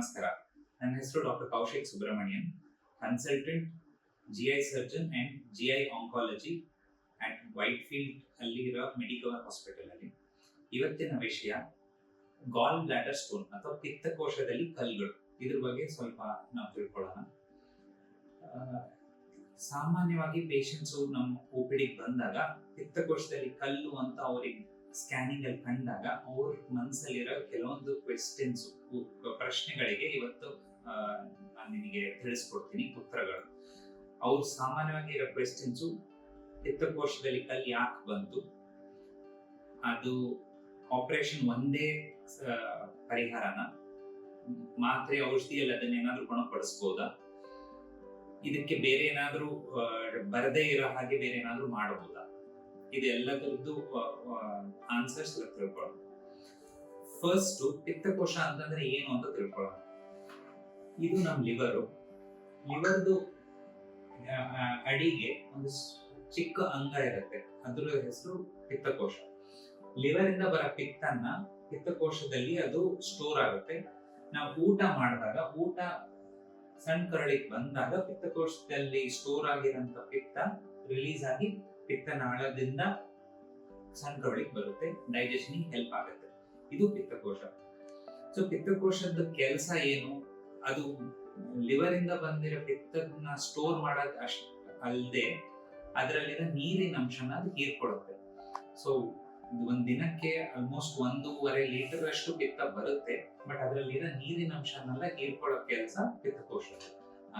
ನಮಸ್ಕಾರ. ನನ್ನ ಹೆಸರು doctor Kaushik Subramanian consultant G I surgeon and G I oncology at Whitefield ಅಲ್ಲಿ ಇರೋ ಮೆಡಿಕಲ್ ಹಾಸ್ಪಿಟಲ್ ಅಲ್ಲಿ. ಇವತ್ತಿನ ವಿಷಯ ಗಾಲ್ ಬ್ಲಾಡರ್ ಸ್ಟೋನ್ ಅಥವಾ ಪಿತ್ತಕೋಶದಲ್ಲಿ ಕಲ್ಲುಗಳು. ಇದ್ರ ಬಗ್ಗೆ ಸ್ವಲ್ಪ ನಾವು ತಿಳ್ಕೊಳ್ಳೋಣ. ಸಾಮಾನ್ಯವಾಗಿ ಪೇಷಂಟ್ಸು ನಮ್ಮ ಪಿ ಬಂದಾಗ ಪಿತ್ತಕೋಶದಲ್ಲಿ ಕಲ್ಲು ಅಂತ ಅವ್ರಿಗೆ ಸ್ಕ್ಯಾನಿಂಗ್ ಅಲ್ಲಿ ಕಂಡಾಗ ಅವ್ರ ಮನಸ್ಸಲ್ಲಿರೋ ಕೆಲವೊಂದು ಕ್ವೆಶ್ಚನ್ಸ್ ಪ್ರಶ್ನೆಗಳಿಗೆ ಇವತ್ತು ನಾನು ನಿಮಗೆ ತಿಳಿಸ್ಕೊಡ್ತೀನಿ ಉತ್ತರಗಳು. ಅವ್ರು ಸಾಮಾನ್ಯವಾಗಿ ಇರೋ ಕ್ವೆಶ್ಚನ್ಸು ಪಿತ್ತಕೋಶದಲ್ಲಿ ಕಲ್ಲು ಯಾಕೆ ಬಂತು? ಅದು ಆಪರೇಷನ್ ಒಂದೇ ಪರಿಹಾರನ? ಮಾತ್ರೆ, ಔಷಧಿಯಲ್ಲಿ ಅದನ್ನೇನಾದ್ರೂ ಗುಣಪಡಿಸ್ಬೋದಾ? ಇದಕ್ಕೆ ಬೇರೆ ಏನಾದ್ರೂ ಬರದೇ ಇರೋ ಹಾಗೆ ಬೇರೆ ಏನಾದ್ರೂ ಮಾಡಬಹುದಾ ಇದೆಲ್ಲದರದ್ದು ಆನ್ಸರ್ಸ್ ತಿಳ್ಕೊಳ್ಳೋಣ. ಫಸ್ಟ್ ಪಿತ್ತಕೋಶ ಅಂತಂದ್ರೆ ಏನು ಅಂತ ತಿಳ್ಕೊಳ್ಳೋಣ. ಇದು ನಮ್ ಲಿವರು ಲಿವರ್ದು ಅಡಿಗೆ ಒಂದು ಚಿಕ್ಕ ಅಂಗ ಇರುತ್ತೆ. ಅದ್ರ ಹೆಸರು ಪಿತ್ತಕೋಶ ಲಿವರ್ ಇಂದ ಬರೋ ಪಿತ್ತನ್ನ ಪಿತ್ತಕೋಶದಲ್ಲಿ ಅದು ಸ್ಟೋರ್ ಆಗುತ್ತೆ. ನಾವು ಊಟ ಮಾಡಿದಾಗ, ಊಟ ಸಣ್ಣ ಕರಳಿಗೆ ಬಂದಾಗ ಪಿತ್ತಕೋಶದಲ್ಲಿ ಸ್ಟೋರ್ ಆಗಿರಂತ ಪಿತ್ತ ರಿಲೀಸ್ ಆಗಿ ಪಿತ್ತನಾಳದಿಂದ ಕರಳಿಗೆ ಬರುತ್ತೆ ಡೈಜೆಷನ್ ಹೆಲ್ಪ್ ಆಗುತ್ತೆ. ಇದು ಪಿತ್ತಕೋಶ. ಸೊ ಪಿತ್ತಕೋಶದ ಕೆಲಸ ಏನು? ಅದು ಲಿವರ್ ಇಂದ ಬಂದಿರೋ ಪಿತ್ತನ ಸ್ಟೋರ್ ಮಾಡೋದ್ ಅಷ್ಟ ಅಲ್ಲದೆ ಅದರಲ್ಲಿರೋ ನೀರಿನ ಅಂಶನ ಅದು ಹೀರ್ಕೊಡುತ್ತೆ. ಸೊ ಒಂದ್ ದಿನಕ್ಕೆ ಆಲ್ಮೋಸ್ಟ್ ಒಂದೂವರೆ ಲೀಟರ್ ಅಷ್ಟು ಪಿತ್ತ ಬರುತ್ತೆ ಬಟ್ ಅದರಲ್ಲಿರೋ ನೀರಿನ ಅಂಶನೆಲ್ಲ ಹೀರ್ಕೊಳ್ಳೋ ಕೆಲಸ ಪಿತ್ತಕೋಶ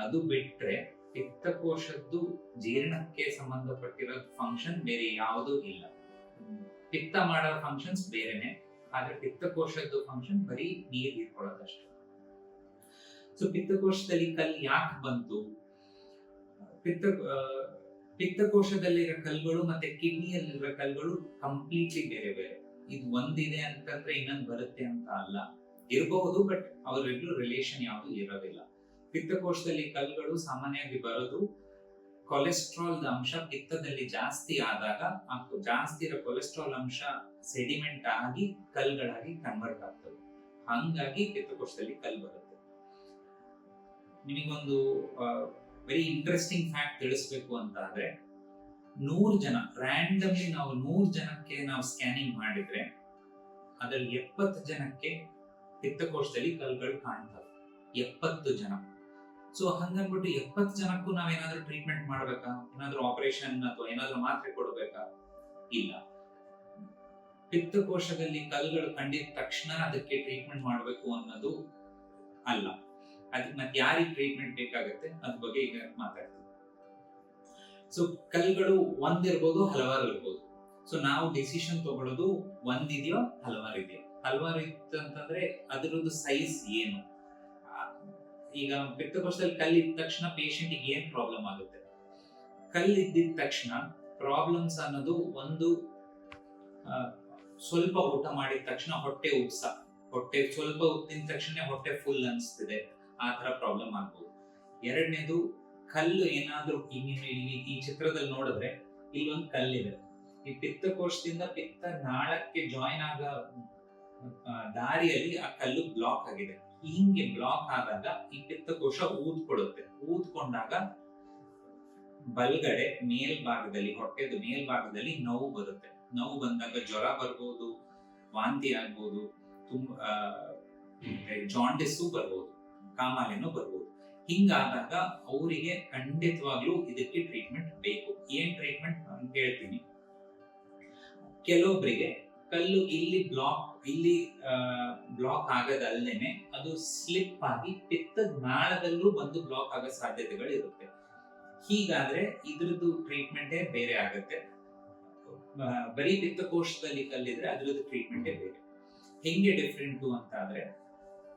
ಅದು ಬಿಟ್ರೆ ಪಿತ್ತಕೋಶದ್ದು ಜೀರ್ಣಕ್ಕೆ ಸಂಬಂಧಪಟ್ಟಿರೋ ಫಂಕ್ಷನ್ ಬೇರೆ ಯಾವುದೂ ಇಲ್ಲ. ಪಿತ್ತ ಮಾಡೋ ಫಂಕ್ಷನ್ಸ್ ಬೇರೆನೆ, ಆದ್ರೆ ಪಿತ್ತಕೋಶದ್ದು ಫಂಕ್ಷನ್ ಬರೀ ನೀರ್ ಹೀರ್ಕೊಳ್ಳೋದಷ್ಟೇ ಸೊ ಪಿತ್ತಕೋಶದಲ್ಲಿ ಕಲ್ಲು ಯಾಕೆ ಬಂತು? ಪಿತ್ತ ಪಿತ್ತಕೋಶದಲ್ಲಿರೋ ಕಲ್ಗಳು ಮತ್ತೆ ಕಿಡ್ನಿಯಲ್ಲಿರೋ ಕಲ್ಗಳು ಕಂಪ್ಲೀಟ್ಲಿ ಬೇರೆ ಬೇರೆ. ಇದು ಒಂದಿದೆ ಅಂತಂದ್ರೆ ಇನ್ನೊಂದು ಬರುತ್ತೆ ಅಂತ ಅಲ್ಲ. ಇರಬಹುದು ಬಟ್ ಅವರೆಲ್ಲರೂ ರಿಲೇಷನ್ ಯಾವುದು ಇರೋದಿಲ್ಲ. ಪಿತ್ತಕೋಶದಲ್ಲಿ ಕಲ್ಗಳು ಸಾಮಾನ್ಯವಾಗಿ ಬರೋದು. ಕೊಲೆಸ್ಟ್ರಾಲ್ ಅಂಶ ಪಿತ್ತದಲ್ಲಿ ಜಾಸ್ತಿ ಆದಾಗ ಆ ಜಾಸ್ತಿ ಇರೋ ಕೊಲೆಸ್ಟ್ರಾಲ್ ಅಂಶ ಸೆಡಿಮೆಂಟ್ ಆಗಿ ಕಲ್ಗಳಾಗಿ ಕನ್ವರ್ಟ್ ಆಗ್ತದೆ. ಹಂಗಾಗಿ ಪಿತ್ತಕೋಶದಲ್ಲಿ ಕಲ್ ಬರುತ್ತೆ. ನಿಮಗೊಂದು ವೆರಿ ಇಂಟ್ರೆಸ್ಟಿಂಗ್ ಫ್ಯಾಕ್ಟ್ ತಿಳಿಸ್ಬೇಕು ಅಂತ ಆದ್ರೆ ನೂರ್ ಜನ ರ್ಯಾಂಡಮ್ಲಿ ನಾವು ನೂರ್ ಜನಕ್ಕೆ ನಾವು ಸ್ಕ್ಯಾನಿಂಗ್ ಮಾಡಿದ್ರೆ, ಅದ್ರಲ್ಲಿ ಎಪ್ಪತ್ತು ಜನಕ್ಕೆ ಪಿತ್ತಕೋಶದಲ್ಲಿ ಕಲ್ಗಳು ಕಾಣ್ತವೆ. ಎಪ್ಪತ್ತು ಜನ. ಸೊ ಹಂಗನ್ಬಿಟ್ಟು ಎಪ್ಪತ್ತು ಜನಕ್ಕೂ ನಾವೇನಾದ್ರೂ ಟ್ರೀಟ್ಮೆಂಟ್ ಮಾಡ್ಬೇಕಾ? ಏನಾದ್ರೂ ಆಪರೇಷನ್ ಅಥವಾ ಏನಾದ್ರೂ ಮಾತ್ರೆ ಕೊಡ್ಬೇಕಾ? ಇಲ್ಲ. ಪಿತ್ತಕೋಶದಲ್ಲಿ ಕಲ್ಗಳು ಕಂಡಿದ ತಕ್ಷಣ ಅದಕ್ಕೆ ಟ್ರೀಟ್ಮೆಂಟ್ ಮಾಡಬೇಕು ಅನ್ನೋದು ಅಲ್ಲ. ಅದಕ್ಕೆ ಮತ್ತೆ ಯಾರಿಗೆ ಟ್ರೀಟ್ಮೆಂಟ್ ಬೇಕಾಗುತ್ತೆ? ಅದ್ರ ಬಗ್ಗೆ ಈಗ ಮಾತಾಡ್ತೀವಿ ಸೊ ಕಲ್ಗಳು ಒಂದಿರ್ಬೋದು, ಹಲವಾರು ಇರ್ಬೋದು. ಸೊ ನಾವು ಡಿಸಿಷನ್ ತಗೊಳ್ಳೋದು ಒಂದಿದೆಯೋ, ಹಲವಾರು ಇದೆಯೋ? ಹಲವಾರು ಇತ್ತು ಅಂತಂದ್ರೆ ಅದರದ್ದು ಸೈಜ್ ಏನು? ಈಗ ಪಿತ್ತಕೋಶದಲ್ಲಿ ಕಲ್ಲಿದ್ದ ತಕ್ಷಣ ಪೇಷಂಟಿಗೆ ಏನ್ ಪ್ರಾಬ್ಲಮ್ ಆಗುತ್ತೆ? ಕಲ್ಲಿದ್ದಿದ ತಕ್ಷಣ ಪ್ರಾಬ್ಲಮ್ಸ್ ಅನ್ನೋದು ಒಂದು ಸ್ವಲ್ಪ ಊಟ ಮಾಡಿದ ತಕ್ಷಣ ಹೊಟ್ಟೆ ಉಪ್ಸ ಹೊಟ್ಟೆ ಸ್ವಲ್ಪ ತಿಂದ ತಕ್ಷಣ ಹೊಟ್ಟೆ ಫುಲ್ ಅನಿಸ್ತಿದೆ. ಆ ತರ ಪ್ರಾಬ್ಲಮ್ ಆಗ್ಬೋದು. ಎರಡನೇದು ಕಲ್ಲು ಏನಾದ್ರೂ ಇಲ್ಲಿ ಈ ಚಿತ್ರದಲ್ಲಿ ನೋಡಿದ್ರೆ ಇಲ್ಲೊಂದು ಕಲ್ಲಿದೆ. ಈ ಪಿತ್ತಕೋಶದಿಂದ ಪಿತ್ತ ನಾಳಕ್ಕೆ ಜಾಯಿನ್ ಆಗ ದಾರಿಯಲ್ಲಿ ಆ ಕಲ್ಲು ಬ್ಲಾಕ್ ಆಗಿದೆ. ಹಿಂಗೆ ಬ್ಲಾಕ್ ಆದಾಗ ಈ ಪಿತ್ತಕೋಶ ಊದ್ಕೊಳ್ಳುತ್ತೆ. ಊದ್ಕೊಂಡಾಗ ಬಲ್ಗಡೆ ಮೇಲ್ಭಾಗದಲ್ಲಿ, ಹೊಟ್ಟೆದು ಮೇಲ್ಭಾಗದಲ್ಲಿ ನೋವು ಬರುತ್ತೆ. ನೋವು ಬಂದಾಗ ಜ್ವರ ಬರ್ಬೋದು, ವಾಂತಿ ಆಗ್ಬೋದು, ತುಂಬ ಜಾಂಡಿಸ್ಸು ಬರ್ಬೋದು, ಕಾಮಾಲೆನೂ ಬರ್ಬೋದು. ಹಿಂಗಾದಾಗ ಅವರಿಗೆ ಖಂಡಿತವಾಗ್ಲೂ ಇದಕ್ಕೆ ಟ್ರೀಟ್ಮೆಂಟ್ ಬೇಕು. ಏನ್ ಟ್ರೀಟ್ಮೆಂಟ್ ಹೇಳ್ತೀನಿ. ಕೆಲವೊಬ್ಬರಿಗೆ ಕಲ್ಲು ಇಲ್ಲಿ ಬ್ಲಾಕ್ ಇಲ್ಲಿ ಬ್ಲಾಕ್ ಆಗದಲ್ದೇನೆ ಅದು ಸ್ಲಿಪ್ ಆಗಿ ಪಿತ್ತ ನಾಳದಲ್ಲೂ ಬಂದು ಬ್ಲಾಕ್ ಆಗೋ ಸಾಧ್ಯತೆಗಳು ಇರುತ್ತೆ. ಹೀಗಾದ್ರೆ ಇದ್ರದ್ದು ಟ್ರೀಟ್ಮೆಂಟೇ ಬೇರೆ ಆಗುತ್ತೆ. ಬರೀ ಪಿತ್ತಕೋಶದಲ್ಲಿ ಕಲ್ಲಿದ್ರೆ ಅದ್ರದ್ದು ಟ್ರೀಟ್ಮೆಂಟೇ ಬೇರೆ. ಹೆಂಗೆ ಡಿಫ್ರೆಂಟು ಅಂತ ಆದ್ರೆ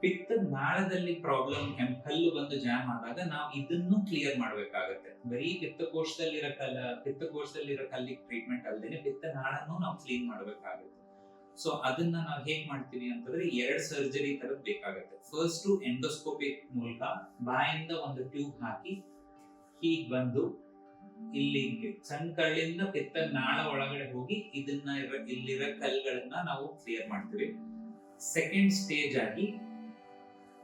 ಪಿತ್ತದ ನಾಳದಲ್ಲಿ ಪ್ರಾಬ್ಲಮ್ ಕಲ್ಲು ಬಂದು ಜಾಮ್ ಆದಾಗ ನಾವು ಇದನ್ನು ಕ್ಲಿಯರ್ ಮಾಡ್ಬೇಕಾಗತ್ತೆ. ಬರೀ ಪಿತ್ತಕೋಶದಲ್ಲಿರೋ ಕಲ್ಲ, ಪಿತ್ತಕೋಶದಲ್ಲಿರೋ ಕಲ್ಲಿಗೆ ಟ್ರೀಟ್ಮೆಂಟ್ ಅಲ್ಲದೆ ಪಿತ್ತ ನಾಳನ್ನು ನಾವು ಕ್ಲೀನ್ ಮಾಡ್ಬೇಕಾಗುತ್ತೆ. ಸೊ ಅದನ್ನ ನಾವು ಹೇಗ್ ಮಾಡ್ತೀವಿ ಅಂತಂದ್ರೆ ಎರಡ್ ಸರ್ಜರಿ ತರದ್ ಬೇಕಾಗತ್ತೆ. ಫಸ್ಟ್ ಎಂಡೋಸ್ಕೋಪಿಕ್ ಮೂಲಕ ಬಾಯಿಂದ ಒಂದು ಟ್ಯೂಬ್ ಹಾಕಿ ಹೀಗ್ ಬಂದು ಇಲ್ಲಿ ಸಣ್ಣ ಕಳ್ಳಿಂದ ಪಿತ್ತ ನಾಳ ಒಳಗಡೆ ಹೋಗಿ ಇದನ್ನ ಇಲ್ಲಿರೋ ಕಲ್ಗಳನ್ನ ನಾವು ಕ್ಲಿಯರ್ ಮಾಡ್ತೀವಿ. ಸೆಕೆಂಡ್ ಸ್ಟೇಜ್ ಆಗಿ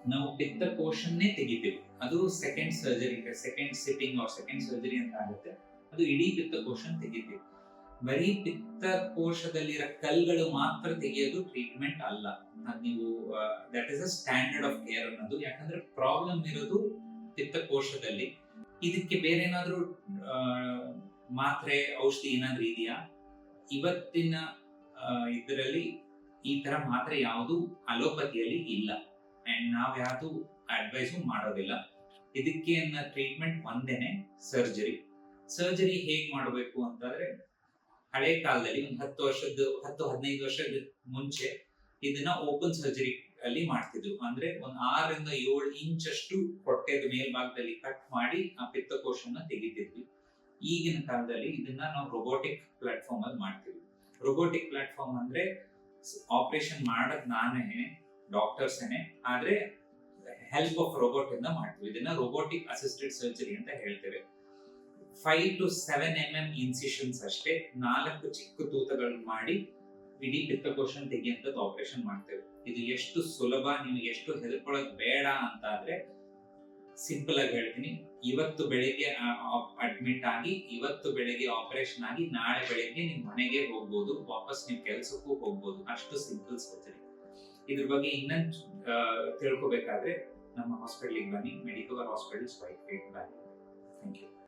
ನಾವು ಪಿತ್ತ ಪಿತ್ತಕೋಶನ್ನೇ ತೆಗಿತೀವಿ. ಅದು second surgery second sitting or second surgery ಅಂತ ಆಗುತ್ತೆ. ಅದು ಇಡೀ ಪಿತ್ತ ಪೋರ್ಷನ್ ತೆಗಿತೀವಿ. ಬರೀ ಪಿತ್ತಕೋಶದಲ್ಲಿರೋ ಕಲ್ಗಳು ಮಾತ್ರ ತೆಗೆಯೋದು ಟ್ರೀಟ್ಮೆಂಟ್ ಅಲ್ಲ. ಅದ್ ನೀವು that is a standard of care ಅನ್ನೋದು. ಯಾಕಂದ್ರೆ ಪ್ರಾಬ್ಲಮ್ ಇರೋದು ಪಿತ್ತಕೋಶದಲ್ಲಿ ಇದಕ್ಕೆ ಬೇರೆ ಏನಾದ್ರೂ ಮಾತ್ರೆ, ಔಷಧಿ ಏನಾದ್ರೂ ಇದೆಯಾ? ಇವತ್ತಿನ ಇದರಲ್ಲಿ ಈ ತರ ಮಾತ್ರೆ ಯಾವುದು ಅಲೋಪತಿಯಲ್ಲಿ ಇಲ್ಲ. ಅಂಡ್ ನಾವ್ ಯಾವುದು ಅಡ್ವೈಸು ಮಾಡೋದಿಲ್ಲ. ಇದಕ್ಕೆ ಟ್ರೀಟ್ಮೆಂಟ್ ಒಂದೇನೆ ಸರ್ಜರಿ ಸರ್ಜರಿ ಹೇಗ್ ಮಾಡಬೇಕು ಅಂತಂದ್ರೆ ಹಳೆ ಕಾಲದಲ್ಲಿ ಒಂದು ಹತ್ತು ವರ್ಷದ ಹತ್ತು ಹದಿನೈದು ವರ್ಷದ ಮುಂಚೆ ಇದನ್ನ ಓಪನ್ ಸರ್ಜರಿ ಅಲ್ಲಿ ಮಾಡ್ತಿದ್ರು. ಅಂದ್ರೆ ಒಂದ್ ಆರರಿಂದ ಏಳು ಇಂಚ್ ಅಷ್ಟು ಹೊಟ್ಟೆದ ಮೇಲ್ಭಾಗದಲ್ಲಿ ಕಟ್ ಮಾಡಿ ಆ ಪಿತ್ತಕೋಶನ ತೆಗಿತಿದ್ವಿ. ಈಗಿನ ಕಾಲದಲ್ಲಿ ಇದನ್ನ ನಾವು ರೊಬೋಟಿಕ್ ಪ್ಲಾಟ್ಫಾರ್ಮ್ ಅಲ್ಲಿ ಮಾಡ್ತೀವಿ ರೊಬೋಟಿಕ್ ಪ್ಲಾಟ್ಫಾರ್ಮ್ ಅಂದ್ರೆ ಆಪರೇಷನ್ ಮಾಡದ್ ನಾನೇ ಡಾಕ್ಟರ್ಸ್ ಆದ್ರೆ ಹೆಲ್ಪ್ ಆಫ್ ರೋಬೋಟ್ ಇಂದ ಮಾಡ್ತೀವಿ. ಇದನ್ನ ರೋಬೋಟಿಕ್ ಅಸಿಸ್ಟೆಡ್ ಸರ್ಜರಿ ಅಂತ ಹೇಳ್ತೇವೆ. Five to seven M M incisions ಅಷ್ಟೇ, ನಾಲ್ಕು ಚಿಕ್ಕ ತೂತಗಳನ್ನು ಮಾಡಿ ಇಡೀ ಪಿತ್ತಕೋಶನ್ ತೆಗೆಯುವಂಥದ್ದು ಆಪರೇಷನ್ ಮಾಡ್ತೇವೆ. ಇದು ಎಷ್ಟು ಸುಲಭ ನಿಮಗೆ ಎಷ್ಟು ಹೆದರ್ಕೊಳ್ಳೋದು ಬೇಡ ಅಂತ ಆದ್ರೆ ಸಿಂಪಲ್ ಆಗಿ ಹೇಳ್ತೀನಿ. ಇವತ್ತು ಬೆಳಿಗ್ಗೆ ಅಡ್ಮಿಟ್ ಆಗಿ, ಇವತ್ತು ಬೆಳಿಗ್ಗೆ ಆಪರೇಷನ್ ಆಗಿ, ನಾಳೆ ಬೆಳಿಗ್ಗೆ ನಿಮ್ ಮನೆಗೆ ಹೋಗ್ಬೋದು, ವಾಪಸ್ ನಿಮ್ ಕೆಲ್ಸಕ್ಕೂ ಹೋಗ್ಬೋದು. ಅಷ್ಟು ಸಿಂಪಲ್ ಸರ್ಜರಿ ಇದ್ರ ಬಗ್ಗೆ ಇನ್ನೊಂದು ತಿಳ್ಕೊಬೇಕಾದ್ರೆ ನಮ್ಮ ಹಾಸ್ಪಿಟಲ್ಗೆ ಬನ್ನಿ. Medical hospitals white thank you